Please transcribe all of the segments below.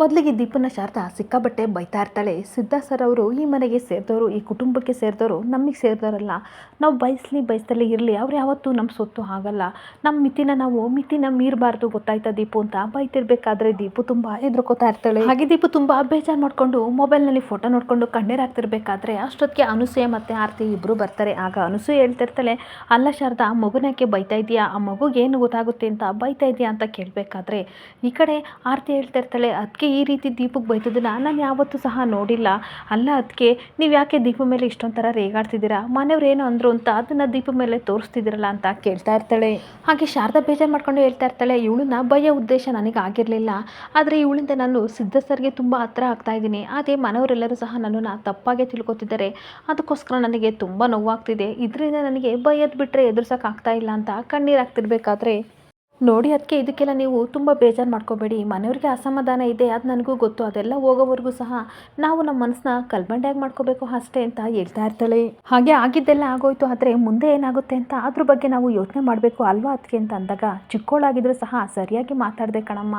ಮೊದಲಿಗೆ ದೀಪನ ಶಾರದಾ ಸಿಕ್ಕಾಬಟ್ಟೆ ಬೈತಾ ಇರ್ತಾಳೆ. ಸಿದ್ಧ ಸರ್ ಅವರು ಈ ಮನೆಗೆ ಸೇರಿದವರು, ಈ ಕುಟುಂಬಕ್ಕೆ ಸೇರಿದವರು ನಮಗೆ ಸೇರಿದವರಲ್ಲ. ನಾವು ಬಯಸಲಿ ಬಯಸ್ತಲೇ ಇರಲಿ, ಅವ್ರು ಯಾವತ್ತೂ ನಮ್ಮ ಸೊತ್ತು ಆಗಲ್ಲ ನಮ್ಮ ಮಿತಿನ ನಾವು ಮಿತಿನ ಮೀರಬಾರ್ದು ಗೊತ್ತಾಯ್ತಾ ದೀಪು ಅಂತ ಬೈತಿರ್ಬೇಕಾದ್ರೆ ದೀಪು ತುಂಬ ಹೆದರ್ಕೋತಾ ಇರ್ತಾಳೆ. ಹಾಗೆ ದೀಪು ತುಂಬ ಬೇಜಾರು ಮಾಡಿಕೊಂಡು ಮೊಬೈಲ್ನಲ್ಲಿ ಫೋಟೋ ನೋಡಿಕೊಂಡು ಕಣ್ಣೀರಾಗ್ತಿರ್ಬೇಕಾದ್ರೆ ಅಷ್ಟೊತ್ತಿಗೆ ಅನುಸೂಯ ಮತ್ತು ಆರತಿ ಇಬ್ಬರು ಬರ್ತಾರೆ. ಆಗ ಅನುಸೂಯ ಹೇಳ್ತಿರ್ತಾಳೆ ಅಲ್ಲ ಶಾರದಾ ಆ ಮಗುನಕ್ಕೆ ಬೈತಾ ಇದೆಯಾ ಆ ಮಗುಗೆ ಏನು ಗೊತ್ತಾಗುತ್ತೆ ಅಂತ ಬೈತಾ ಇದೆಯಾ ಅಂತ ಕೇಳಬೇಕಾದ್ರೆ ಈ ಕಡೆ ಆರತಿ ಹೇಳ್ತಿರ್ತಾಳೆ ಅದಕ್ಕೆ ಈ ರೀತಿ ದೀಪಕ್ಕೆ ಬೈತದನ್ನ ನಾನು ಯಾವತ್ತೂ ಸಹ ನೋಡಿಲ್ಲ. ಅಲ್ಲ ಅದಕ್ಕೆ ನೀವು ಯಾಕೆ ದೀಪ ಮೇಲೆ ಇಷ್ಟೊಂಥರ ರೇಗಾಡ್ತಿದ್ದೀರಾ? ಮನೆಯವ್ರು ಏನು ಅಂದರು ಅಂತ ಅದನ್ನು ದೀಪ ಮೇಲೆ ತೋರಿಸ್ತಿದ್ದೀರಲ್ಲ ಅಂತ ಕೇಳ್ತಾ ಇರ್ತಾಳೆ. ಹಾಗೆ ಶಾರದಾ ಬೇಜಾರು ಮಾಡ್ಕೊಂಡು ಹೇಳ್ತಾ ಇರ್ತಾಳೆ, ಇವಳನ್ನ ಭಯ ಉದ್ದೇಶ ನನಗೆ ಆಗಿರಲಿಲ್ಲ. ಆದರೆ ಇವಳಿಂದ ನಾನು ಸಿದ್ಧ ಸರ್ಗೆ ತುಂಬ ಹತ್ರ ಆಗ್ತಾ ಇದ್ದೀನಿ. ಅದೇ ಮನೆಯವರೆಲ್ಲರೂ ಸಹ ನನ್ನನ್ನು ತಪ್ಪಾಗೆ ತಿಳ್ಕೊತಿದ್ದಾರೆ. ಅದಕ್ಕೋಸ್ಕರ ನನಗೆ ತುಂಬ ನೋವಾಗ್ತಿದೆ. ಇದರಿಂದ ನನಗೆ ಭಯದ ಬಿಟ್ಟರೆ ಎದುರ್ಸೋಕ್ಕಾಗ್ತಾ ಇಲ್ಲ ಅಂತ ಕಣ್ಣೀರು ಹಾಕ್ತಿರ್ಬೇಕಾದ್ರೆ. ನೋಡಿ ಅದಕ್ಕೆ ಇದಕ್ಕೆಲ್ಲ ನೀವು ತುಂಬ ಬೇಜಾರು ಮಾಡ್ಕೋಬೇಡಿ. ಮನೆಯವ್ರಿಗೆ ಅಸಮಾಧಾನ ಇದೆ, ಅದು ನನಗೂ ಗೊತ್ತು. ಅದೆಲ್ಲ ಹೋಗೋವರೆಗೂ ಸಹ ನಾವು ನಮ್ಮ ಮನಸ್ಸನ್ನ ಕಲ್ಬಂಡೆಯಾಗಿ ಮಾಡ್ಕೋಬೇಕು ಅಷ್ಟೇ ಅಂತ ಹೇಳ್ತಾ ಇರ್ತಾಳೆ. ಹಾಗೆ ಆಗಿದ್ದೆಲ್ಲ ಆಗೋಯ್ತು, ಆದರೆ ಮುಂದೆ ಏನಾಗುತ್ತೆ ಅಂತ ಅದ್ರ ಬಗ್ಗೆ ನಾವು ಯೋಚನೆ ಮಾಡಬೇಕು ಅಲ್ವಾ ಅದಕ್ಕೆ ಅಂತ ಅಂದಾಗ ಚಿಕ್ಕವಳಾಗಿದ್ರೂ ಸಹ ಸರಿಯಾಗಿ ಮಾತಾಡಿದೆ ಕಣಮ್ಮ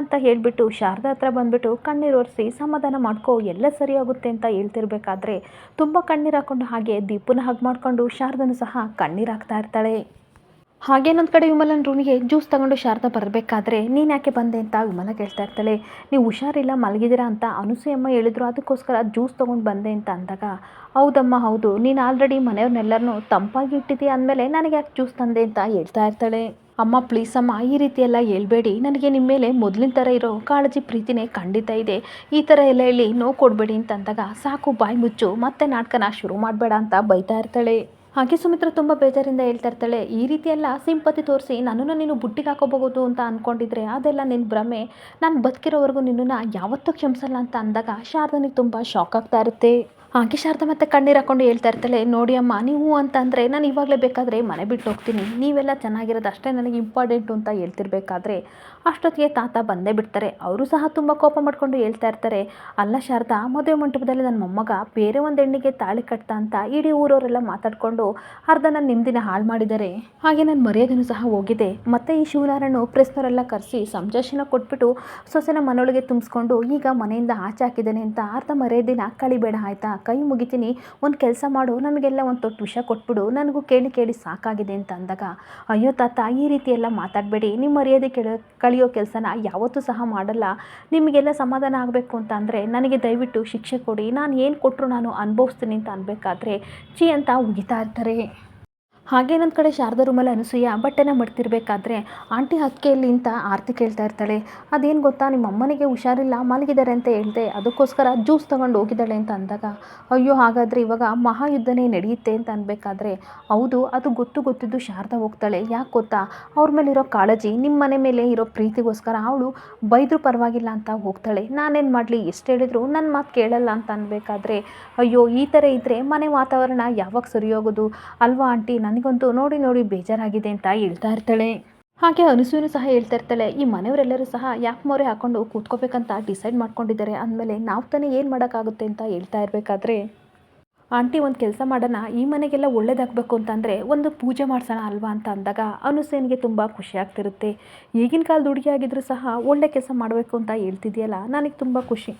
ಅಂತ ಹೇಳಿಬಿಟ್ಟು ಶಾರದಾ ಹತ್ರ ಬಂದುಬಿಟ್ಟು ಕಣ್ಣೀರು ಒರೆಸಿ ಸಮಾಧಾನ ಮಾಡ್ಕೋ, ಎಲ್ಲ ಸರಿ ಆಗುತ್ತೆ ಅಂತ ಹೇಳ್ತಿರ್ಬೇಕಾದ್ರೆ ತುಂಬ ಕಣ್ಣೀರು ಹಾಕ್ಕೊಂಡು ಹಾಗೆ ದೀಪನ ಹಗ್ ಮಾಡಿಕೊಂಡು ಶಾರದನು ಸಹ ಕಣ್ಣೀರು ಹಾಕ್ತಾ ಇರ್ತಾಳೆ. ಹಾಗೇನೊಂದು ಕಡೆ ವಿಮಲನ ರೂಮಿಗೆ ಜ್ಯೂಸ್ ತಗೊಂಡು ಶಾರದಾ ಬರಬೇಕಾದ್ರೆ ನೀನು ಯಾಕೆ ಬಂದೆ ಅಂತ ವಿಮಲ ಕೇಳ್ತಾ ಇರ್ತಾಳೆ. ನೀವು ಹುಷಾರಿಲ್ಲ, ಮಲಗಿದ್ದೀರಾ ಅಂತ ಅನುಸೂಯಮ್ಮ ಹೇಳಿದ್ರು. ಅದಕ್ಕೋಸ್ಕರ ಜ್ಯೂಸ್ ತೊಗೊಂಡು ಬಂದೆ ಅಂತ ಅಂದಾಗ, ಹೌದಮ್ಮ, ಹೌದು. ನೀನು ಆಲ್ರೆಡಿ ಮನೆಯವ್ರನ್ನೆಲ್ಲರನ್ನೂ ತಂಪಾಗಿ ಇಟ್ಟಿದ್ದೀಯ ಅಂದಮೇಲೆ ನನಗೆ ಯಾಕೆ ಜ್ಯೂಸ್ ತಂದೆ ಅಂತ ಹೇಳ್ತಾ ಇರ್ತಾಳೆ. ಅಮ್ಮ ಪ್ಲೀಸ್ ಅಮ್ಮ ಈ ರೀತಿಯೆಲ್ಲ ಹೇಳ್ಬೇಡಿ. ನನಗೆ ನಿಮ್ಮ ಮೇಲೆ ಮೊದಲಿನ ಥರ ಇರೋ ಕಾಳಜಿ ಪ್ರೀತಿನೇ ಖಂಡಿತ ಇದೆ. ಈ ಥರ ಎಲ್ಲ ಹೇಳಿ ನೋವು ಕೊಡಬೇಡಿ ಅಂತ ಅಂದಾಗ, ಸಾಕು, ಬಾಯಿ ಮುಚ್ಚು. ಮತ್ತೆ ನಾಟಕನ ಶುರು ಮಾಡಬೇಡ ಅಂತ ಬೈತಾ ಇರ್ತಾಳೆ. ಹಾಗೆ ಸುಮಿತ್ರ ತುಂಬ ಬೇಜಾರಿಂದ ಹೇಳ್ತಾ ಇರ್ತಾಳೆ, ಈ ರೀತಿ ಎಲ್ಲ ಸಿಂಪತಿ ತೋರಿಸಿ ನನ್ನನ್ನು ನೀನು ಬುಟ್ಟಿಗೆ ಹಾಕೋಬಹುದು ಅಂತ ಅಂದ್ಕೊಂಡಿದ್ರೆ ಅದೆಲ್ಲ ನಿನ್ನ ಭ್ರಮೆ. ನಾನು ಬದುಕಿರೋವರೆಗೂ ನಿನ್ನನ್ನು ಯಾವತ್ತೂ ಕ್ಷಮಿಸಲ್ಲ ಅಂತ ಅಂದಾಗ ಶಾರದನಿಗೆ ತುಂಬ ಶಾಕ್ ಆಗ್ತಾ ಇರುತ್ತೆ. ಹಾಗೆ ಶಾರದಾ ಮತ್ತೆ ಕಣ್ಣೀರು ಹಾಕೊಂಡು ಹೇಳ್ತಾ ಇರ್ತಾಳೆ, ನೋಡಿ ಅಮ್ಮ, ನೀವು ಅಂತ ಅಂದರೆ ನಾನು ಇವಾಗಲೇ ಬೇಕಾದರೆ ಮನೆ ಬಿಟ್ಟು ಹೋಗ್ತೀನಿ. ನೀವೆಲ್ಲ ಚೆನ್ನಾಗಿರೋದು ಅಷ್ಟೇ ನನಗೆ ಇಂಪಾರ್ಟೆಂಟು ಅಂತ ಹೇಳ್ತಿರ್ಬೇಕಾದ್ರೆ ಅಷ್ಟೊತ್ತಿಗೆ ತಾತ ಬಂದೇ ಬಿಡ್ತಾರೆ. ಅವರು ಸಹ ತುಂಬ ಕೋಪ ಮಾಡ್ಕೊಂಡು ಹೇಳ್ತಾ ಇರ್ತಾರೆ. ಅಲ್ಲ ಶಾರದಾ, ಮದುವೆ ಮಂಟಪದಲ್ಲಿ ನನ್ನ ಮೊಮ್ಮಗ ಬೇರೆ ಒಂದು ಹೆಣ್ಣಿಗೆ ತಾಳಿ ಕಟ್ತಾ ಅಂತ ಇಡೀ ಊರವರೆಲ್ಲ ಮಾತಾಡಿಕೊಂಡು ಅರ್ಧ ನನ್ನ ನಿಮ್ಮದಿನ ಹಾಳು ಮಾಡಿದ್ದಾರೆ. ಹಾಗೆ ನನ್ನ ಮರ್ಯಾದೆನೂ ಸಹ ಹೋಗಿದೆ. ಮತ್ತು ಈ ಶಿವನಾರಾಯಣ ಪ್ರೆಸ್ನವರೆಲ್ಲ ಕರೆಸಿ ಸಂಜಾಷಣ ಕೊಟ್ಬಿಟ್ಟು ಸೊಸೆನ ಮನೊಳಗೆ ತುಂಬಿಸ್ಕೊಂಡು ಈಗ ಮನೆಯಿಂದ ಆಚೆ ಹಾಕಿದ್ದೇನೆ ಅಂತ ಅರ್ಧ ಮರ್ಯಾದಿನ ಕಳಿಬೇಡ ಆಯಿತಾ? ಕೈ ಮುಗಿತೀನಿ, ಒಂದು ಕೆಲಸ ಮಾಡು, ನಮಗೆಲ್ಲ ಒಂದು ತೊಟ್ಟು ವಿಷ ಕೊಟ್ಬಿಡು, ನನಗೂ ಕೇಳಿ ಕೇಳಿ ಸಾಕಾಗಿದೆ ಅಂತ ಅಂದಾಗ, ಅಯ್ಯೋ ತಾತ, ಈ ರೀತಿ ಎಲ್ಲ ಮಾತಾಡಬೇಡಿ ನಿಮ್ಮ ಮರ್ಯಾದೆ ಕೆಳ, ಕಳಿಯೋ ಕೆಲಸನ ಯಾವತ್ತೂ ಸಹ ಮಾಡಲ್ಲ, ನಿಮಗೆಲ್ಲ ಸಮಾಧಾನ ಆಗಬೇಕು ಅಂತ ಅಂದರೆ ನನಗೆ ದಯವಿಟ್ಟು ಶಿಕ್ಷೆ ಕೊಡಿ, ನಾನು ಏನು ಕೊಟ್ಟರು ನಾನು ಅನುಭವಿಸ್ತೀನಿ ಅಂತ ಅನ್ಬೇಕಾದ್ರೆ ಚಿ ಅಂತ ಉಗಿತಾ ಇರ್ತಾರೆ. ಹಾಗೆ ನನ್ನ ಕಡೆ ಶಾರದಾ ರೂಮಲ್ಲಿ ಅನಸೂಯ ಬಟ್ಟೆನ ಮಡ್ತಿರ್ಬೇಕಾದ್ರೆ ಆಂಟಿ ಹತ್ಕೆಯಲ್ಲಿ ಅಂತ ಆರತಿ ಕೇಳ್ತಾ ಇರ್ತಾಳೆ. ಅದೇನು ಗೊತ್ತಾ? ನಿಮ್ಮ ಅಮ್ಮನಿಗೆ ಹುಷಾರಿಲ್ಲ, ಮಲಗಿದ್ದಾರೆ ಅಂತ ಹೇಳ್ದೆ. ಅದಕ್ಕೋಸ್ಕರ ಜ್ಯೂಸ್ ತಗೊಂಡು ಹೋಗಿದ್ದಾಳೆ ಅಂತ ಅಂದಾಗ, ಅಯ್ಯೋ ಹಾಗಾದರೆ ಇವಾಗ ಮಹಾಯುದ್ಧನೇ ನಡೆಯುತ್ತೆ ಅಂತ ಅನ್ಬೇಕಾದ್ರೆ, ಹೌದು, ಅದು ಗೊತ್ತು ಗೊತ್ತಿದ್ದು ಶಾರದಾ ಹೋಗ್ತಾಳೆ. ಯಾಕೆ ಗೊತ್ತಾ? ಅವ್ರ ಮೇಲಿರೋ ಕಾಳಜಿ ನಿಮ್ಮ ಮನೆ ಮೇಲೆ ಇರೋ ಪ್ರೀತಿಗೋಸ್ಕರ ಅವಳು ಬೈದರೂ ಪರವಾಗಿಲ್ಲ ಅಂತ ಹೋಗ್ತಾಳೆ. ನಾನೇನು ಮಾಡಲಿ? ಎಷ್ಟು ಹೇಳಿದ್ರು ನನ್ನ ಮಾತು ಕೇಳಲ್ಲ ಅಂತ ಅನ್ಬೇಕಾದ್ರೆ, ಅಯ್ಯೋ ಈ ಥರ ಇದ್ದರೆ ಮನೆ ವಾತಾವರಣ ಯಾವಾಗ ಸರಿ ಹೋಗೋದು ಅಲ್ವಾ ಆಂಟಿ? ನನಗಂತೂ ನೋಡಿ ನೋಡಿ ಬೇಜಾರಾಗಿದೆ ಅಂತ ಹೇಳ್ತಾ ಇರ್ತಾಳೆ. ಹಾಗೆ ಅನಸೂನು ಸಹ ಹೇಳ್ತಾ ಇರ್ತಾಳೆ, ಈ ಮನೆಯವರೆಲ್ಲರೂ ಸಹ ಯಾಕೆ ಮೊರೆ ಹಾಕೊಂಡು ಕೂತ್ಕೋಬೇಕಂತ ಡಿಸೈಡ್ ಮಾಡ್ಕೊಂಡಿದ್ದಾರೆ. ಅಂದಮೇಲೆ ನಾವು ತಾನೇ ಏನು ಮಾಡೋಕ್ಕಾಗುತ್ತೆ ಅಂತ ಹೇಳ್ತಾ ಇರಬೇಕಾದ್ರೆ, ಆಂಟಿ ಒಂದು ಕೆಲಸ ಮಾಡೋಣ, ಈ ಮನೆಗೆಲ್ಲ ಒಳ್ಳೇದಾಗಬೇಕು ಅಂತಂದರೆ ಒಂದು ಪೂಜೆ ಮಾಡಿಸೋಣ ಅಲ್ವಾ? ಅಂತ ಅಂದಾಗ ಅನುಸೇನಿಗೆ ತುಂಬ ಖುಷಿ ಆಗ್ತಿರುತ್ತೆ. ಈಗಿನ ಕಾಲದ ಹುಡುಗಿ ಆಗಿದ್ದರೂ ಸಹ ಒಳ್ಳೆ ಕೆಲಸ ಮಾಡಬೇಕು ಅಂತ ಹೇಳ್ತಿದೆಯಲ್ಲ, ನನಗೆ ತುಂಬ ಖುಷಿ.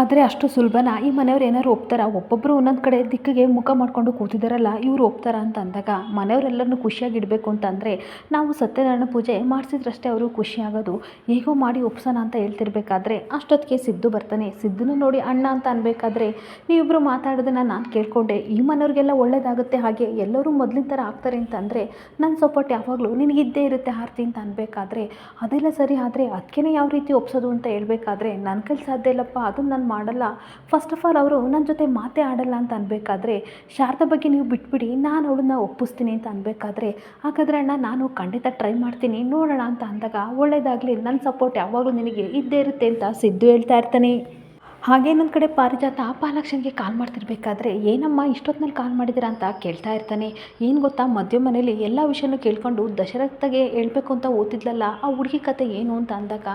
ಆದರೆ ಅಷ್ಟು ಸುಲಭನ? ಈ ಮನೆಯವ್ರು ಏನಾದ್ರು ಒಪ್ತಾರಾ? ಒಬ್ಬೊಬ್ಬರು ಒಂದೊಂದು ಕಡೆ ದಿಕ್ಕಿಗೆ ಮುಖ ಮಾಡ್ಕೊಂಡು ಕೂತಿದ್ದಾರಲ್ಲ ಇವ್ರು ಒಪ್ತಾರ ಅಂತ ಅಂದಾಗ ಮನೆಯವರೆಲ್ಲರನ್ನೂ ಖುಷಿಯಾಗಿಡಬೇಕು ಅಂತಂದರೆ ನಾವು ಸತ್ಯನಾರಾಯಣ ಪೂಜೆ ಮಾಡಿಸಿದ್ರಷ್ಟೇ ಅವರು ಖುಷಿ ಆಗೋದು. ಹೇಗೋ ಮಾಡಿ ಒಪ್ಸೋಣ ಅಂತ ಹೇಳ್ತಿರ್ಬೇಕಾದ್ರೆ ಅಷ್ಟೊತ್ತಿಗೆ ಸಿದ್ದು ಬರ್ತಾನೆ. ಸಿದ್ದನ ನೋಡಿ ಅಣ್ಣ ಅಂತ ಅನ್ಬೇಕಾದ್ರೆ ನೀವಿಬ್ಬರು ಮಾತಾಡೋದನ್ನ ನಾನು ಕೇಳ್ಕೊಂಡೆ. ಈ ಮನೆಯವ್ರಿಗೆಲ್ಲ ಒಳ್ಳೇದಾಗುತ್ತೆ. ಹಾಗೆ ಎಲ್ಲರೂ ಮೊದಲಿನ ಥರ ಆಗ್ತಾರೆ ಅಂತಂದರೆ ನನ್ನ ಸಪೋರ್ಟ್ ಯಾವಾಗಲೂ ನಿನಗಿದ್ದೇ ಇರುತ್ತೆ ಆರ್ತಿ ಅಂತ ಅನ್ಬೇಕಾದ್ರೆ, ಅದೆಲ್ಲ ಸರಿ ಆದರೆ ಅದಕ್ಕೇ ಯಾವ ರೀತಿ ಒಪ್ಸೋದು ಅಂತ ಹೇಳ್ಬೇಕಾದ್ರೆ ನನ್ನ ಕೈಲಿ ಸಾಧ್ಯ ಇಲ್ಲಪ್ಪ, ಅದನ್ನು ನಾನು ಮಾಡಲ್ಲ. ಫಸ್ಟ್ ಆಫ್ ಆಲ್ ಅವರು ನನ್ನ ಜೊತೆ ಮಾತೇ ಆಡಲ್ಲ ಅಂತ ಅನ್ಬೇಕಾದ್ರೆ, ಶಾರದಾ ಬಗ್ಗೆ ನೀವು ಬಿಟ್ಬಿಡಿ, ನಾನು ಅವಳನ್ನ ಒಪ್ಪಿಸ್ತೀನಿ ಅಂತ ಅನ್ಬೇಕಾದ್ರೆ, ಹಾಗಾದ್ರೆ ಅಣ್ಣ, ನಾನು ಖಂಡಿತ ಟ್ರೈ ಮಾಡ್ತೀನಿ, ನೋಡೋಣ ಅಂತ ಅಂದಾಗ ಒಳ್ಳೆಯದಾಗಲಿ ನನ್ನ ಸಪೋರ್ಟ್ ಯಾವಾಗಲೂ ನಿನಗೆ ಇದ್ದೇ ಇರುತ್ತೆ ಅಂತ ಸಿದ್ದು ಹೇಳ್ತಾ ಇರ್ತಾನೆ. ಹಾಗೆ ನನ್ನ ಕಡೆ ಪಾರಿಜಾತ ಪಾಲಾಕ್ಷನ್ಗೆ ಕಾಲ್ ಮಾಡ್ತಿರ್ಬೇಕಾದ್ರೆ, ಏನಮ್ಮ ಇಷ್ಟೊತ್ತಿನಲ್ಲಿ ಕಾಲ್ ಮಾಡಿದ್ದೀರಾ ಅಂತ ಕೇಳ್ತಾ ಇರ್ತಾನೆ. ಏನು ಗೊತ್ತಾ ಮದ್ಯ ಮನೇಲಿ ಎಲ್ಲ ವಿಷಯನೂ ಕೇಳ್ಕೊಂಡು ದಶರಥಗೆ ಹೇಳಬೇಕು ಅಂತ ಓದ್ತಿದ್ಲಲ್ಲ, ಆ ಹುಡುಗಿ ಕತೆ ಏನು ಅಂತ ಅಂದಾಗ,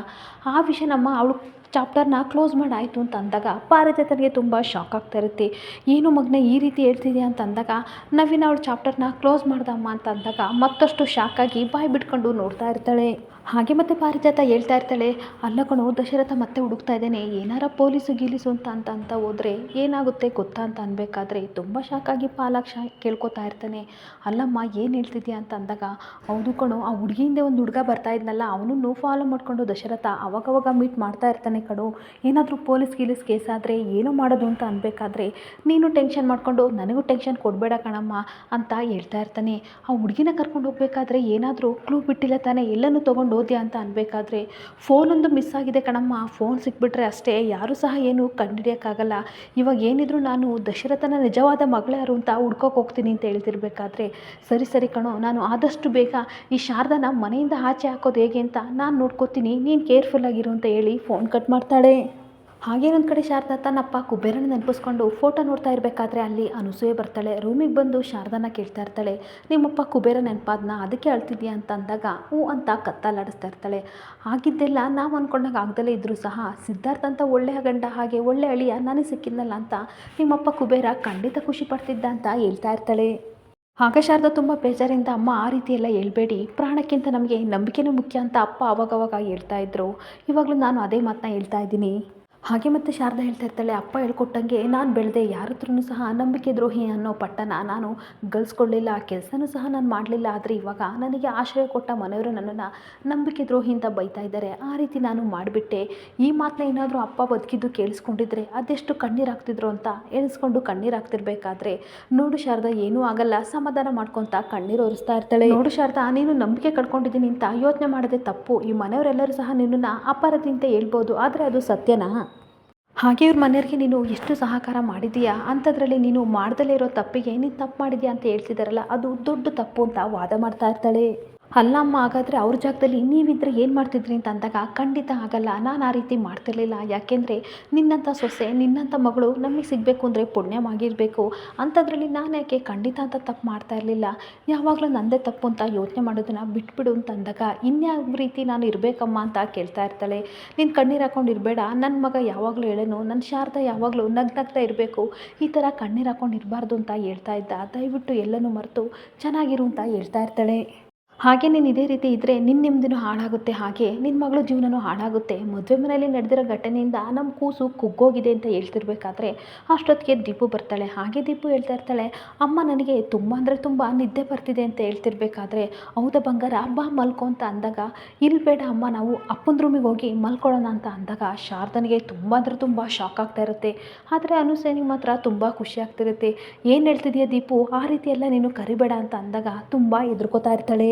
ಆ ವಿಷಯ ನಮ್ಮ ಅವಳು ಚಾಪ್ಟರ್ನ ಕ್ಲೋಸ್ ಮಾಡಾಯಿತು ಅಂತ ಅಂದಾಗ ಪಾರಿಜಾತನಿಗೆ ತುಂಬ ಶಾಕ್ ಆಗ್ತಾ ಇರುತ್ತೆ. ಏನು ಮಗ್ನ ಈ ರೀತಿ ಹೇಳ್ತಿದ್ಯಾ ಅಂತ ಅಂದಾಗ, ನವೀನ ಅವಳು ಚಾಪ್ಟರ್ನ ಕ್ಲೋಸ್ ಮಾಡ್ದಮ್ಮ ಅಂತ ಅಂದಾಗ ಮತ್ತಷ್ಟು ಶಾಕಾಗಿ ಬಾಯಿ ಬಿಟ್ಕೊಂಡು ನೋಡ್ತಾ ಇರ್ತಾಳೆ. ಹಾಗೆ ಮತ್ತೆ ಪಾರಿಜಾತ ಹೇಳ್ತಾ ಇರ್ತಾಳೆ, ಅಲ್ಲ ಕಣೋ, ದಶರಥ ಮತ್ತೆ ಹುಡುಕ್ತಾ ಇದ್ದೇನೆ, ಏನಾರ ಪೊಲೀಸು ಗೀಲಿಸು ಅಂತ ಅಂತ ಅಂತ ಹೋದರೆ ಏನಾಗುತ್ತೆ ಗೊತ್ತಾ ಅಂತ ಅನ್ಬೇಕಾದ್ರೆ ತುಂಬ ಶಾಕಾಗಿ ಪಾಲಾಕ್ಷ ಕೇಳ್ಕೊತಾ ಇರ್ತಾನೆ. ಅಲ್ಲಮ್ಮ, ಏನು ಹೇಳ್ತಿದ್ಯಾ ಅಂತ ಅಂದಾಗ, ಹೌದು ಕಣೋ, ಆ ಹುಡುಗಿಯಿಂದ ಒಂದು ಹುಡುಗ ಬರ್ತಾ ಇದ್ನಲ್ಲ, ಅವನನ್ನು ಫಾಲೋ ಮಾಡಿಕೊಂಡು ದಶರಥ ಅವಾಗವಾಗ ಮೀಟ್ ಮಾಡ್ತಾ ಇರ್ತಾನೆ ಕಣೋ. ಏನಾದರೂ ಪೊಲೀಸ್ ಗೀಲೀಸ್ ಕೇಸ್ ಆದರೆ ಏನೋ ಮಾಡೋದು ಅಂತ ಅನ್ಬೇಕಾದ್ರೆ ನೀನು ಟೆನ್ಷನ್ ಮಾಡಿಕೊಂಡು, ನನಗೂ ಟೆನ್ಷನ್ ಕೊಡಬೇಡ ಕಣಮ್ಮ ಅಂತ ಹೇಳ್ತಾ ಇರ್ತಾನೆ. ಆ ಹುಡುಗಿನ ಕರ್ಕೊಂಡು ಹೋಗ್ಬೇಕಾದ್ರೆ ಏನಾದರೂ ಕ್ಲೂ ಬಿಟ್ಟಿಲ್ಲ ತಾನೇ, ಎಲ್ಲನೂ ತೊಗೊಂಡು ಹೋದ್ಯಾ ಅಂತ ಅನ್ಬೇಕಾದ್ರೆ ಫೋನೊಂದು ಮಿಸ್ ಆಗಿದೆ ಕಣಮ್ಮ. ಫೋನ್ ಸಿಕ್ಬಿಟ್ರೆ ಅಷ್ಟೇ ಯಾರೂ ಸಹ ಏನು ಕಂಡುಹಿಡಿಯೋಕ್ಕಾಗಲ್ಲ. ಇವಾಗ ಏನಿದ್ರು ನಾನು ದಶರಥನ ನಿಜವಾದ ಮಗಳಾರು ಅಂತ ಹುಡ್ಕೋಕೆ ಹೋಗ್ತೀನಿ ಅಂತ ಹೇಳ್ತಿರ್ಬೇಕಾದ್ರೆ, ಸರಿ ಸರಿ ಕಣೋ, ನಾನು ಆದಷ್ಟು ಬೇಗ ಈ ಶಾರದಾನ ಮನೆಯಿಂದ ಆಚೆ ಹಾಕೋದು ಹೇಗೆ ಅಂತ ನಾನು ನೋಡ್ಕೋತೀನಿ. ನೀನು ಕೇರ್ಫುಲ್ಲಾಗಿರು ಅಂತ ಹೇಳಿ ಫೋನ್ ಕಟ್ ಮಾಡ್ತಾಳೆ. ಹಾಗೇನೊಂದು ಕಡೆ ಶಾರದಾ ತನ್ನಪ್ಪ ಕುಬೇರನ ನೆನಪಿಸ್ಕೊಂಡು ಫೋಟೋ ನೋಡ್ತಾ ಇರಬೇಕಾದ್ರೆ ಅಲ್ಲಿ ಅನಸೂಯೆ ಬರ್ತಾಳೆ ರೂಮಿಗೆ ಬಂದು ಶಾರದಾನ ಕೇಳ್ತಾ ಇರ್ತಾಳೆ. ನಿಮ್ಮಪ್ಪ ಕುಬೇರ ನೆನಪಾದ್ನ ಅದಕ್ಕೆ ಅಳ್ತಿದ್ಯಾ ಅಂತ ಅಂದಾಗ, ಹ್ಞೂ ಅಂತ ಕತ್ತಲಾಡಿಸ್ತಾ ಇರ್ತಾಳೆ. ಆಗಿದ್ದೆಲ್ಲ ನಾವು ಅಂದ್ಕೊಂಡಾಗ ಆಗದಲ್ಲೇ ಇದ್ದರೂ ಸಹ, ಸಿದ್ಧಾರ್ಥ ಅಂತ ಒಳ್ಳೆಯ ಗಂಡ, ಹಾಗೆ ಒಳ್ಳೆ ಅಳಿಯ ನಾನೇ ಸಿಕ್ಕಿದ್ನಲ್ಲ ಅಂತ ನಿಮ್ಮಪ್ಪ ಕುಬೇರ ಖಂಡಿತ ಖುಷಿ ಪಡ್ತಿದ್ದ ಅಂತ ಹೇಳ್ತಾ ಇರ್ತಾಳೆ. ಆಗ ಶಾರದಾ ತುಂಬ ಬೇಜಾರಿಂದ, ಅಮ್ಮ, ಆ ರೀತಿ ಎಲ್ಲ ಹೇಳ್ಬೇಡಿ. ಪ್ರಾಣಕ್ಕಿಂತ ನಮಗೆ ನಂಬಿಕೆನೇ ಮುಖ್ಯ ಅಂತ ಅಪ್ಪ ಅವಾಗವಾಗ ಹೇಳ್ತಾ ಇದ್ರು. ಇವಾಗಲೂ ನಾನು ಅದೇ ಮಾತನ್ನ ಹೇಳ್ತಾ ಇದ್ದೀನಿ. ಹಾಗೆ ಮತ್ತೆ ಶಾರದಾ ಹೇಳ್ತಾ ಇರ್ತಾಳೆ, ಅಪ್ಪ ಹೇಳ್ಕೊಟ್ಟಂಗೆ ನಾನು ಬೆಳೆದೆ ಯಾರ ಸಹ ನಂಬಿಕೆ ದ್ರೋಹಿ ಅನ್ನೋ ಪಟ್ಟನ ನಾನು ಗಳಿಸ್ಕೊಳ್ಳಿಲ್ಲ ಆ ಕೆಲಸನೂ ಸಹ ನಾನು ಮಾಡಲಿಲ್ಲ, ಆದರೆ ಇವಾಗ ನನಗೆ ಆಶ್ರಯ ಕೊಟ್ಟ ಮನೆಯವರು ನನ್ನನ್ನು ನಂಬಿಕೆ ದ್ರೋಹಿ ಅಂತ ಬೈತಾ ಇದ್ದಾರೆ. ಆ ರೀತಿ ನಾನು ಮಾಡಿಬಿಟ್ಟೆ. ಈ ಮಾತನ್ನ ಏನಾದರೂ ಅಪ್ಪ ಬದುಕಿದ್ದು ಕೇಳಿಸ್ಕೊಂಡಿದ್ರೆ ಅದೆಷ್ಟು ಕಣ್ಣೀರಾಗ್ತಿದ್ರು ಅಂತ ಎಣಿಸ್ಕೊಂಡು ಕಣ್ಣೀರಾಗ್ತಿರ್ಬೇಕಾದ್ರೆ ನೋಡು ಶಾರದಾ, ಏನೂ ಆಗಲ್ಲ, ಸಮಾಧಾನ ಮಾಡ್ಕೊತ ಕಣ್ಣೀರು ಒರೆಸ್ತಾ ಇರ್ತಾಳೆ. ನೋಡು ಶಾರದಾ, ನೀನು ನಂಬಿಕೆ ಕಳ್ಕೊಂಡಿದ್ದೀನಿ ಅಂತ ಯೋಚನೆ ಮಾಡದೆ ತಪ್ಪು. ಈ ಮನೆಯವರೆಲ್ಲರೂ ಸಹ ನಿನ್ನನ್ನು ಅಪರದಿಂದ ಹೇಳ್ಬೋದು, ಆದರೆ ಅದು ಸತ್ಯನಾ? ಹಾಗೆ ಇವ್ರ ಮನೆಯವ್ರಿಗೆ ನೀನು ಎಷ್ಟು ಸಹಕಾರ ಮಾಡಿದೀಯಾ ಅಂಥದ್ರಲ್ಲಿ ನೀನು ಮಾಡ್ದಲೇ ಇರೋ ತಪ್ಪಿಗೆ ನೀನು ತಪ್ಪು ಮಾಡಿದೀಯ ಅಂತ ಹೇಳ್ತಿದ್ದಾರಲ್ಲ ಅದು ದೊಡ್ಡ ತಪ್ಪು ಅಂತ ವಾದ ಮಾಡ್ತಾ ಇರ್ತಾಳೆ. ಅಲ್ಲಮ್ಮ, ಹಾಗಾದರೆ ಅವ್ರ ಜಾಗದಲ್ಲಿ ನೀವಿದ್ದರೆ ಏನು ಮಾಡ್ತಿದ್ರಿ ಅಂತ ಅಂದಾಗ, ಖಂಡಿತ ಆಗಲ್ಲ. ನಾನು ಆ ರೀತಿ ಮಾಡ್ತಿರಲಿಲ್ಲ. ಯಾಕೆಂದರೆ ನಿನ್ನಂಥ ಸೊಸೆ ನಿನ್ನಂಥ ಮಗಳು ನಮಗೆ ಸಿಗಬೇಕು ಅಂದರೆ ಪುಣ್ಯವಾಗಿರಬೇಕು. ಅಂಥದ್ರಲ್ಲಿ ನಾನು ಯಾಕೆ ಖಂಡಿತ ಅಂತ ತಪ್ಪು ಮಾಡ್ತಾ ಇರಲಿಲ್ಲ? ಯಾವಾಗಲೂ ನಂದೇ ತಪ್ಪು ಅಂತ ಯೋಚನೆ ಮಾಡೋದನ್ನು ಬಿಟ್ಬಿಡು ಅಂತ ಅಂದಾಗ, ಇನ್ಯಾವ ರೀತಿ ನಾನು ಇರಬೇಕಮ್ಮ ಅಂತ ಕೇಳ್ತಾ ಇರ್ತಾಳೆ. ನೀನು ಕಣ್ಣೀರು ಹಾಕೊಂಡು ಇರಬೇಡ. ನನ್ನ ಮಗ ಯಾವಾಗಲೂ ಹೇಳೋನು ನನ್ನ ಶಾರದಾ ಯಾವಾಗಲೂ ನಗ್ನಗ್ತಾ ಇರಬೇಕು. ಈ ಥರ ಕಣ್ಣೀರು ಹಾಕೊಂಡು ಇರಬಾರ್ದು ಅಂತ ಹೇಳ್ತಾ ಇದ್ದ. ದಯವಿಟ್ಟು ಎಲ್ಲನೂ ಮರೆತು ಚೆನ್ನಾಗಿರು ಅಂತ ಹೇಳ್ತಾ ಇರ್ತಾಳೆ. ಹಾಗೆ ನೀನು ಇದೇ ರೀತಿ ಇದ್ದರೆ ನಿನ್ನ ನೆಮ್ಮದಿನೂ ಹಾಳಾಗುತ್ತೆ. ಹಾಗೆ ನಿನ್ನ ಮಗಳ ಜೀವನನೂ ಹಾಳಾಗುತ್ತೆ. ಮದುವೆ ಮನೆಯಲ್ಲಿ ನಡೆದಿರೋ ಘಟನೆಯಿಂದ ನಮ್ಮ ಕೂಸು ಕುಗ್ಗೋಗಿದೆ ಅಂತ ಹೇಳ್ತಿರ್ಬೇಕಾದ್ರೆ ಅಷ್ಟೊತ್ತಿಗೆ ದೀಪು ಬರ್ತಾಳೆ. ಹಾಗೆ ದೀಪು ಹೇಳ್ತಾ ಇರ್ತಾಳೆ, ಅಮ್ಮ ನನಗೆ ತುಂಬ ಅಂದರೆ ತುಂಬ ನಿದ್ದೆ ಬರ್ತಿದೆ ಅಂತ ಹೇಳ್ತಿರ್ಬೇಕಾದ್ರೆ ಹೌದ ಬಂಗಾರ, ಬಾ ಮಲ್ಕೊ ಅಂತ ಅಂದಾಗ ಇಲ್ಲಿ ಬೇಡ ಅಮ್ಮ, ನಾವು ಅಪ್ಪನ ರೂಮಿಗೆ ಹೋಗಿ ಮಲ್ಕೊಳ್ಳೋಣ ಅಂತ ಅಂದಾಗ ಶಾರದನಿಗೆ ತುಂಬ ಅಂದರೆ ತುಂಬ ಶಾಕ್ ಆಗ್ತಾ ಇರುತ್ತೆ. ಆದರೆ ಅನುಸೇನಿಗೆ ಮಾತ್ರ ತುಂಬ ಖುಷಿ ಆಗ್ತಿರುತ್ತೆ. ಏನು ಹೇಳ್ತಿದ್ಯಾ ದೀಪು? ಆ ರೀತಿ ಎಲ್ಲ ನೀನು ಕರಿಬೇಡ ಅಂತ ಅಂದಾಗ ತುಂಬ ಹೆದರ್ಕೋತಾ ಇರ್ತಾಳೆ.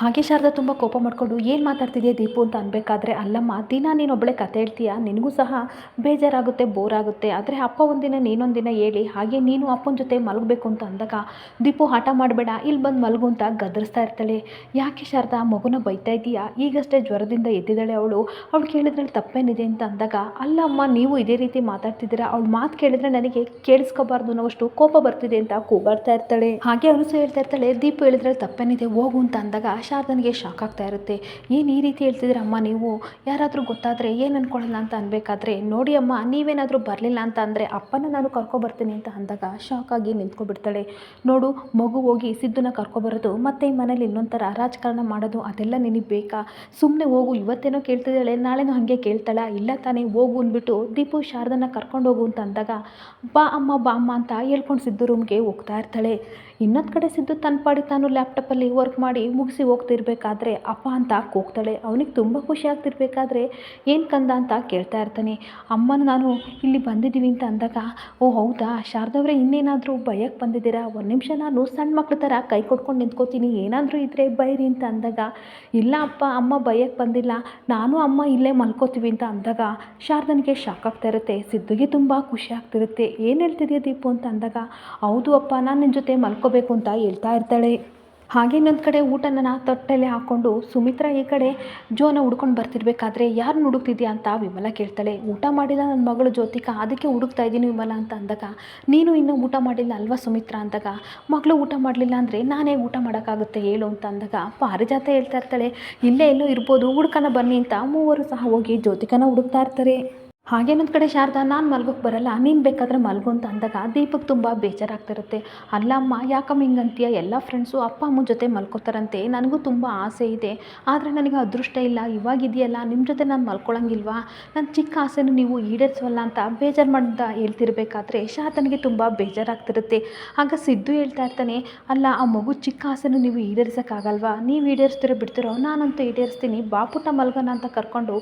ಹಾಗೆ ಶಾರದಾ ತುಂಬ ಕೋಪ ಮಾಡಿಕೊಂಡು, ಏನು ಮಾತಾಡ್ತಿದ್ಯಾ ದೀಪು? ಅಂತ ಅನ್ಬೇಕಾದ್ರೆ, ಅಲ್ಲಮ್ಮ, ದಿನ ನೀನು ಒಬ್ಬಳೆ ಕತೆ ಹೇಳ್ತೀಯ? ನಿನಗೂ ಸಹ ಬೇಜಾರಾಗುತ್ತೆ ಬೋರ್ ಆಗುತ್ತೆ ಆದರೆ ಅಪ್ಪ ಒಂದಿನ ದಿನ ಹೇಳಿ, ಹಾಗೆ ನೀನು ಅಪ್ಪನ ಜೊತೆ ಮಲಗಬೇಕು ಅಂತ ಅಂದಾಗ, ದೀಪು ಹಠ ಮಾಡಬೇಡ ಇಲ್ಲಿ ಬಂದು ಮಲಗು ಅಂತ ಗದರಿಸ್ತಾ ಇರ್ತಾಳೆ. ಯಾಕೆ ಶಾರದಾ, ಮಗುನ ಬೈತಾ ಇದೀಯಾ ಈಗಷ್ಟೇ ಜ್ವರದಿಂದ ಎದ್ದಿದ್ದಾಳೆ ಅವಳು. ಅವಳು ಕೇಳಿದ್ರಲ್ಲಿ ತಪ್ಪೇನಿದೆ ಅಂತ ಅಂದಾಗ, ಅಲ್ಲಮ್ಮ, ನೀವು ಇದೇ ರೀತಿ ಮಾತಾಡ್ತಿದ್ದೀರಾ? ಅವಳು ಮಾತು ಕೇಳಿದ್ರೆ ನನಗೆ ಕೇಳಿಸ್ಕೋಬಾರ್ದು ಅನ್ನೋಷ್ಟು ಕೋಪ ಬರ್ತಿದೆ ಅಂತ ಕೂಗಾಡ್ತಾ ಇರ್ತಾಳೆ. ಹಾಗೆ ಅನುಸು ಹೇಳ್ತಾ ಇರ್ತಾಳೆ. ದೀಪು ಹೇಳಿದ್ರಲ್ಲಿ ತಪ್ಪೇನಿದೆ, ಹೋಗು ಅಂತ ಅಂದಾಗ ಶಾರದನಿಗೆ ಶಾಕ್ ಆಗ್ತಾ ಇರುತ್ತೆ. ಏನು ಈ ರೀತಿ ಹೇಳ್ತಿದ್ದೀರ ಅಮ್ಮ ನೀವು? ಯಾರಾದರೂ ಗೊತ್ತಾದರೆ ಏನು ಅನ್ಕೊಳ್ಳಲ್ಲ ಅಂತ ಅನ್ಬೇಕಾದ್ರೆ ನೋಡಿ ಅಮ್ಮ, ನೀವೇನಾದರೂ ಬರಲಿಲ್ಲ ಅಂತ ಅಂದರೆ ಅಪ್ಪನ ನಾನು ಕರ್ಕೊಬರ್ತೀನಿ ಅಂತ ಅಂದಾಗ ಶಾಕ್ ಆಗಿ ನಿಂತ್ಕೊಬಿಡ್ತಾಳೆ. ನೋಡು, ಮಗು ಹೋಗಿ ಸಿದ್ಧನ ಕರ್ಕೊಬರೋದು, ಮತ್ತು ಮನೇಲಿ ಇನ್ನೊಂದು ಥರ ರಾಜಕಾರಣ ಮಾಡೋದು, ಅದೆಲ್ಲ ನಿನಗೆ ಬೇಕಾ? ಸುಮ್ಮನೆ ಹೋಗು, ಇವತ್ತೇನೋ ಕೇಳ್ತಿದ್ದಾಳೆ, ನಾಳೆನೂ ಹಾಗೆ ಕೇಳ್ತಾಳ. ಇಲ್ಲ ತಾನೇ, ಹೋಗು ಅಂದ್ಬಿಟ್ಟು ದೀಪು ಶಾರದನ ಕರ್ಕೊಂಡು ಹೋಗು ಅಂತ ಅಂದಾಗ, ಬಾ ಅಮ್ಮ ಬಾ ಅಮ್ಮ ಅಂತ ಹೇಳ್ಕೊಂಡು ಸಿದ್ದು ರೂಮ್ಗೆ ಹೋಗ್ತಾ ಇರ್ತಾಳೆ. ಇನ್ನೊಂದು ಕಡೆ ಸಿದ್ದು ತನ್ನ ಪಾಡಿ ತಾನು ಲ್ಯಾಪ್ಟಾಪಲ್ಲಿ ವರ್ಕ್ ಮಾಡಿ ಮುಗಿಸಿ ಹೋಗ್ತಿರ್ಬೇಕಾದ್ರೆ ಅಪ್ಪ ಅಂತ ಕೂಗ್ತಾಳೆ. ಅವನಿಗೆ ತುಂಬ ಖುಷಿ ಆಗ್ತಿರ್ಬೇಕಾದ್ರೆ ಏನು ಕಂದ ಅಂತ ಕೇಳ್ತಾ ಇರ್ತಾನೆ. ಅಮ್ಮನ ನಾನು ಇಲ್ಲಿ ಬಂದಿದ್ದೀವಿ ಅಂತ ಅಂದಾಗ, ಓ ಹೌದಾ? ಶಾರದವ್ರೆ ಇನ್ನೇನಾದರೂ ಭಯಕ್ಕೆ ಬಂದಿದ್ದೀರಾ? ಒಂದು ನಿಮಿಷ ನಾನು ಸಣ್ಣ ಮಕ್ಕಳ ಥರ ಕೈ ಕೊಟ್ಕೊಂಡು ನಿಂತ್ಕೋತೀನಿ, ಏನಾದರೂ ಇದ್ದರೆ ಬೈರಿ ಅಂತ ಅಂದಾಗ, ಇಲ್ಲ ಅಪ್ಪ, ಅಮ್ಮ ಭಯಕ್ಕೆ ಬಂದಿಲ್ಲ, ನಾನು ಅಮ್ಮ ಇಲ್ಲೇ ಮಲ್ಕೋತೀವಿ ಅಂತ ಅಂದಾಗ ಶಾರದನಿಗೆ ಶಾಕ್ ಆಗ್ತಾ ಇರುತ್ತೆ. ಸಿದ್ದುಗೆ ತುಂಬ ಖುಷಿ ಆಗ್ತಿರುತ್ತೆ. ಏನು ಹೇಳ್ತಿದ್ಯಾ ದೀಪು ಅಂತ ಅಂದಾಗ, ಹೌದು ಅಪ್ಪ, ನಾನು ನಿನ್ನ ಜೊತೆ ಮಲ್ಕೋಬೇಕು ಅಂತ ಹೇಳ್ತಾ ಇರ್ತಾಳೆ. ಹಾಗೆ ಇನ್ನೊಂದು ಕಡೆ ಊಟನ ತಟ್ಟೆಲೆ ಹಾಕ್ಕೊಂಡು ಸುಮಿತ್ರಾ ಈ ಕಡೆ ಜೋನ ಹುಡ್ಕೊಂಡು ಬರ್ತಿರ್ಬೇಕಾದ್ರೆ ಯಾರು ಹುಡುಕ್ತಿದ್ಯಾ ಅಂತ ವಿಮಲ ಕೇಳ್ತಾಳೆ. ಊಟ ಮಾಡಿಲ್ಲ ನನ್ನ ಮಗಳು ಜ್ಯೋತಿಕಾ, ಅದಕ್ಕೆ ಹುಡುಕ್ತಾ ಇದ್ದೀನಿ ವಿಮಲ ಅಂತ ಅಂದಾಗ, ನೀನು ಇನ್ನೂ ಊಟ ಮಾಡಿಲ್ಲ ಅಲ್ವಾ ಸುಮಿತ್ರಾ ಅಂದಾಗ, ಮಗಳು ಊಟ ಮಾಡಲಿಲ್ಲ ಅಂದರೆ ನಾನೇ ಊಟ ಮಾಡೋಕ್ಕಾಗುತ್ತೆ ಹೇಳು ಅಂತ ಅಂದಾಗ ಪಾರಿಜಾತ ಹೇಳ್ತಾ ಇರ್ತಾಳೆ. ಇಲ್ಲೇ ಎಲ್ಲೋ ಇರ್ಬೋದು, ಹುಡ್ಕನ ಬನ್ನಿ ಅಂತ ಮೂವರು ಸಹ ಹೋಗಿ ಜ್ಯೋತಿಕನ ಹುಡುಕ್ತಾ ಇರ್ತಾರೆ. ಹಾಗೆ ಇನ್ನೊಂದು ಕಡೆ ಶಾರದಾ, ನಾನು ಮಲ್ಗೋಕ್ಕೆ ಬರಲ್ಲ. ನೀನು ಬೇಕಾದರೆ ಮಲ್ಗು ಅಂತ ಅಂದಾಗ ದೀಪಕ್ ತುಂಬ ಬೇಜಾರಾಗ್ತಿರುತ್ತೆ. ಅಲ್ಲ ಅಮ್ಮ ಯಾಕಮ್ಮ ಹಿಂಗಂತೀಯ? ಎಲ್ಲ ಫ್ರೆಂಡ್ಸು ಅಪ್ಪ ಅಮ್ಮನ ಜೊತೆ ಮಲ್ಕೋತಾರಂತೆ. ನನಗೂ ತುಂಬ ಆಸೆ ಇದೆ. ಆದರೆ ನನಗೆ ಅದೃಷ್ಟ ಇಲ್ಲ. ಇವಾಗಿದೆಯಲ್ಲ ನಿಮ್ಮ ಜೊತೆ ನಾನು ಮಲ್ಕೊಳಂಗಿಲ್ವಾ? ನನ್ನ ಚಿಕ್ಕ ಆಸೆನೂ ನೀವು ಈಡೇರಿಸೋಲ್ಲ ಅಂತ ಬೇಜಾರು ಮಾಡ್ತಾ ಹೇಳ್ತಿರ್ಬೇಕಾದ್ರೆ ಶಾರದನಿಗೆ ತುಂಬ ಬೇಜಾರಾಗ್ತಿರುತ್ತೆ. ಆಗ ಸಿದ್ದು ಹೇಳ್ತಾ ಇರ್ತಾನೆ, ಅಲ್ಲ, ಆ ಮಗು ಚಿಕ್ಕ ಆಸೆನೂ ನೀವು ಈಡೇರಿಸೋಕ್ಕಾಗಲ್ವಾ? ನೀವು ಈಡೇರಿಸ್ತಿರೋ ಬಿಡ್ತಿರೋ? ನಾನಂತೂ ಈಡೇರಿಸ್ತೀನಿ. ಬಾಪುಟ ಮಲ್ಗೋಣ ಅಂತ ಕರ್ಕೊಂಡು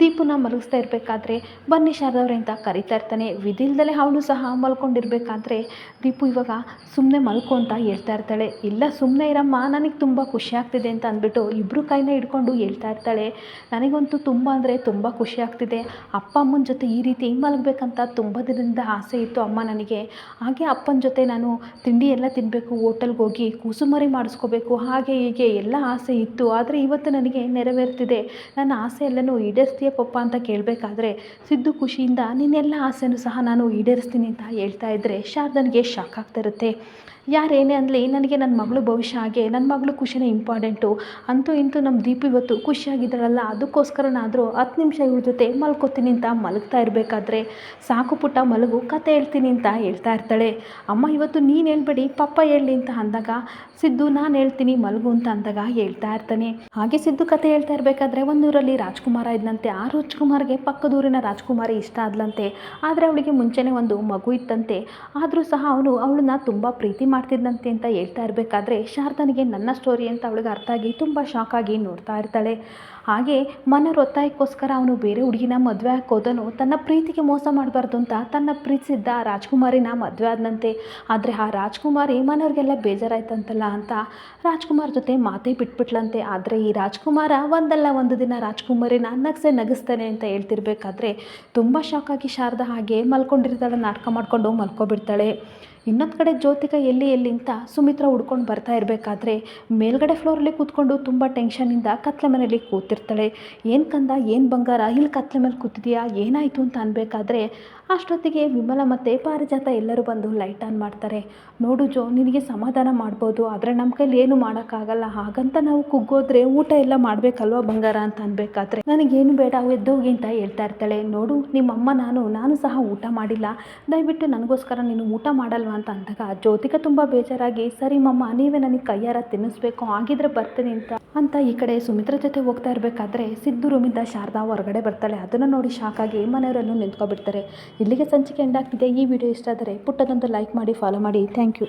ದೀಪನ ಮಲಗಿಸ್ತಾ ಇರಬೇಕಾದ್ರೆ ಬನ್ನಿ ಶಾರದವ್ರೆ ಅಂತ ಕರಿತಾ ಇರ್ತಾನೆ. ವಿಧಿಲ್ದಲೇ ಅವಳು ಸಹ ಮಲ್ಕೊಂಡಿರ್ಬೇಕಾದ್ರೆ ದೀಪು ಇವಾಗ ಸುಮ್ಮನೆ ಮಲ್ಕೊ ಅಂತ ಹೇಳ್ತಾ ಇರ್ತಾಳೆ. ಇಲ್ಲ ಸುಮ್ಮನೆ ಇರಮ್ಮ, ನನಗೆ ತುಂಬ ಖುಷಿ ಆಗ್ತಿದೆ ಅಂತ ಅಂದ್ಬಿಟ್ಟು ಇಬ್ಬರು ಕೈನ ಹಿಡ್ಕೊಂಡು ಹೇಳ್ತಾ ಇರ್ತಾಳೆ. ನನಗಂತೂ ತುಂಬ ಅಂದರೆ ತುಂಬ ಖುಷಿ ಆಗ್ತಿದೆ. ಅಪ್ಪ ಅಮ್ಮನ ಜೊತೆ ಈ ರೀತಿ ಮಲಗಬೇಕಂತ ತುಂಬ ದಿನದಿಂದ ಆಸೆ ಇತ್ತು ಅಮ್ಮ ನನಗೆ. ಹಾಗೆ ಅಪ್ಪನ ಜೊತೆ ನಾನು ತಿಂಡಿ ಎಲ್ಲ ತಿನ್ನಬೇಕು ಹೋಟೆಲ್ಗೆ ಹೋಗಿ ಕೂಸುಮರಿ ಮಾಡಿಸ್ಕೋಬೇಕು, ಹಾಗೆ ಹೀಗೆ ಎಲ್ಲ ಆಸೆ ಇತ್ತು. ಆದರೆ ಇವತ್ತು ನನಗೆ ನೆರವೇರ್ತಿದೆ. ನನ್ನ ಆಸೆ ಎಲ್ಲನೂ ಈಡೇರ್ತೀಯ ಪಪ್ಪ ಅಂತ ಕೇಳಬೇಕಾದ್ರೆ ಸಿದ್ದು ಖುಷಿಯಿಂದ ನಿನ್ನೆಲ್ಲ ಆಸೆನೂ ಸಹ ನಾನು ಈಡೇರಿಸ್ತೀನಿ ಅಂತ ಹೇಳ್ತಾ ಇದ್ದರೆ ಶಾರದನಿಗೆ ಶಾಕ್ ಆಗ್ತಿರುತ್ತೆ ಯಾರೇನೇ ಅನ್ನಲಿ ನನಗೆ ನನ್ನ ಮಗಳು ಭವಿಷ್ಯ ಹಾಗೆ ನನ್ನ ಮಗಳು ಖುಷಿನೇ ಇಂಪಾರ್ಟೆಂಟು ಅಂತೂ ಇಂತೂ ನಮ್ಮ ದೀಪು ಇವತ್ತು ಖುಷಿಯಾಗಿದ್ದಾಳಲ್ಲ, ಅದಕ್ಕೋಸ್ಕರನಾದರೂ ಹತ್ತು ನಿಮಿಷ ಇವ್ರ ಜೊತೆ ಮಲ್ಕೋತೀನಿ ಅಂತ ಮಲಗ್ತಾ ಇರಬೇಕಾದ್ರೆ ಸಾಕು ಪುಟ್ಟ, ಮಲಗು, ಕತೆ ಹೇಳ್ತೀನಿ ಅಂತ ಹೇಳ್ತಾ ಇರ್ತಾಳೆ. ಅಮ್ಮ, ಇವತ್ತು ನೀನು ಹೇಳ್ಬೇಡಿ, ಪಪ್ಪ ಹೇಳಲಿ ಅಂತ ಅಂದಾಗ ಸಿದ್ದು, ನಾನು ಹೇಳ್ತೀನಿ, ಮಲಗು ಅಂತ ಅಂದಾಗ ಹೇಳ್ತಾ ಇರ್ತಾನೆ. ಹಾಗೆ ಸಿದ್ದು ಕತೆ ಹೇಳ್ತಾ ಇರಬೇಕಾದ್ರೆ ಒಂದೂರಲ್ಲಿ ರಾಜ್ಕುಮಾರ ಇದ್ದಂತೆ ಆ ರಾಜ್ಕುಮಾರ್ಗೆ ಪಕ್ಕದೂರಿನ ರಾಜ್ಕುಮಾರಿ ಇಷ್ಟ ಆದ್ಲಂತೆ. ಆದರೆ ಅವಳಿಗೆ ಮುಂಚೆನೇ ಒಂದು ಮಗು ಇತ್ತಂತೆ. ಆದರೂ ಸಹ ಅವನು ಅವಳನ್ನ ತುಂಬ ಪ್ರೀತಿ ಮಾಡ್ತಿದ್ದಂತೆ ಅಂತ ಹೇಳ್ತಾ ಇರಬೇಕಾದ್ರೆ ಶಾರದನಿಗೆ ನನ್ನ ಸ್ಟೋರಿ ಅಂತ ಅವಳಿಗೆ ಅರ್ಥ ಆಗಿ ತುಂಬ ಶಾಕ್ ಆಗಿ ನೋಡ್ತಾ ಇರ್ತಾಳೆ. ಹಾಗೆ ಮನೆಯವ್ರ ಒತ್ತಾಯಕ್ಕೋಸ್ಕರ ಅವನು ಬೇರೆ ಹುಡುಗಿನ ಮದುವೆ ಹಾಕೋದನು ತನ್ನ ಪ್ರೀತಿಗೆ ಮೋಸ ಮಾಡಬಾರ್ದು ಅಂತ ತನ್ನ ಪ್ರೀತಿಸಿದ್ದ ರಾಜ್ಕುಮಾರಿನ ಮದುವೆ ಆದನಂತೆ. ಆದರೆ ಆ ರಾಜ್ಕುಮಾರಿ ಮನೆಯವ್ರಿಗೆಲ್ಲ ಬೇಜಾರಾಯ್ತಂತಲ್ಲ ಅಂತ ರಾಜ್ಕುಮಾರ್ ಜೊತೆ ಮಾತೇ ಬಿಟ್ಬಿಟ್ಲಂತೆ. ಆದರೆ ಈ ರಾಜ್ಕುಮಾರ ಒಂದಲ್ಲ ಒಂದು ದಿನ ರಾಜ್ಕುಮಾರಿನ ನಗ್ಸೆ ನಗಿಸ್ತಾನೆ ಅಂತ ಹೇಳ್ತಿರ್ಬೇಕಾದ್ರೆ ತುಂಬ ಶಾಕ್ ಆಗಿ ಶಾರದ ಹಾಗೆ ಮಲ್ಕೊಂಡಿರ್ತಾಳೆ, ನಾಟಕ ಮಾಡಿಕೊಂಡು ಮಲ್ಕೊಬಿಡ್ತಾಳೆ. ಇನ್ನೊಂದು ಕಡೆ ಜ್ಯೋತಿಕ ಎಲ್ಲಿ ಎಲ್ಲಿ ಅಂತ ಸುಮಿತ್ರಾ ಹುಡ್ಕೊಂಡು ಬರ್ತಾ ಇರಬೇಕಾದ್ರೆ ಮೇಲ್ಗಡೆ ಫ್ಲೋರಲ್ಲಿ ಕೂತ್ಕೊಂಡು ತುಂಬ ಟೆನ್ಷನಿಂದ ಕತ್ಲೆ ಮನೇಲಿ ಕೂತಿರ್ತಾಳೆ ಏನು ಕಂದ? ಏನು ಬಂಗಾರ? ಇಲ್ಲಿ ಕತ್ಲೆ ಮೇಲೆ ಕೂತಿದೀಯಾ? ಏನಾಯಿತು ಅಂತ ಅನ್ಬೇಕಾದ್ರೆ ಅಷ್ಟೊತ್ತಿಗೆ ವಿಮಲ ಮತ್ತು ಪಾರಿಜಾತ ಎಲ್ಲರೂ ಬಂದು ಲೈಟ್ ಆನ್ ಮಾಡ್ತಾರೆ. ನೋಡು ಜೋ, ನಿನಗೆ ಸಮಾಧಾನ ಮಾಡ್ಬೋದು, ಆದರೆ ನಮ್ಮ ಕೈಲಿ ಏನು ಮಾಡೋಕ್ಕಾಗಲ್ಲ. ಹಾಗಂತ ನಾವು ಕುಗ್ಗೋದ್ರೆ ಊಟ ಎಲ್ಲ ಮಾಡಬೇಕಲ್ವ ಬಂಗಾರ ಅಂತ ಅನ್ಬೇಕಾದ್ರೆ? ನನಗೇನು ಬೇಡ, ಎದ್ದೋಗಿ ಅಂತ ಹೇಳ್ತಾ ಇರ್ತಾಳೆ. ನೋಡು, ನಿಮ್ಮಮ್ಮ ನಾನು ನಾನು ಸಹ ಊಟ ಮಾಡಿಲ್ಲ. ದಯವಿಟ್ಟು ನನಗೋಸ್ಕರ ನೀನು ಊಟ ಮಾಡಲ್ವಾ ಅಂತ ಅಂದಾಗ, ಜ್ಯೋತಿಕ ತುಂಬ ಬೇಜಾರಾಗಿ, ಸರಿ ಮಮ್ಮ, ನೀವೇ ನನಗೆ ಕೈಯಾರ ತಿನ್ನಿಸ್ಬೇಕು ಆಗಿದ್ರೆ ಬರ್ತೀನಿ ಅಂತ. ಅಂತ ಈ ಕಡೆ ಸುಮಿತ್ರ ಜೊತೆ ಹೋಗ್ತಾ ಇರಬೇಕಾದ್ರೆ, ಸಿದ್ದು ರೂಮಿಂದ ಶಾರದಾ ಹೊರಗಡೆ ಬರ್ತಾಳೆ. ಅದನ್ನು ನೋಡಿ ಶಾಕಾಗಿ ಮನೆಯವರನ್ನು ನಿಂತ್ಕೊಬಿಡ್ತಾರೆ. ಇಲ್ಲಿಗೆ ಸಂಚಿಕೆ ಎಂಡ್ ಆಗ್ತಿದೆ. ಈ ವಿಡಿಯೋ ಇಷ್ಟ ಆದರೆ ಪುಟ್ಟದೊಂದು ಲೈಕ್ ಮಾಡಿ ಫಾಲೋ ಮಾಡಿ. Thank you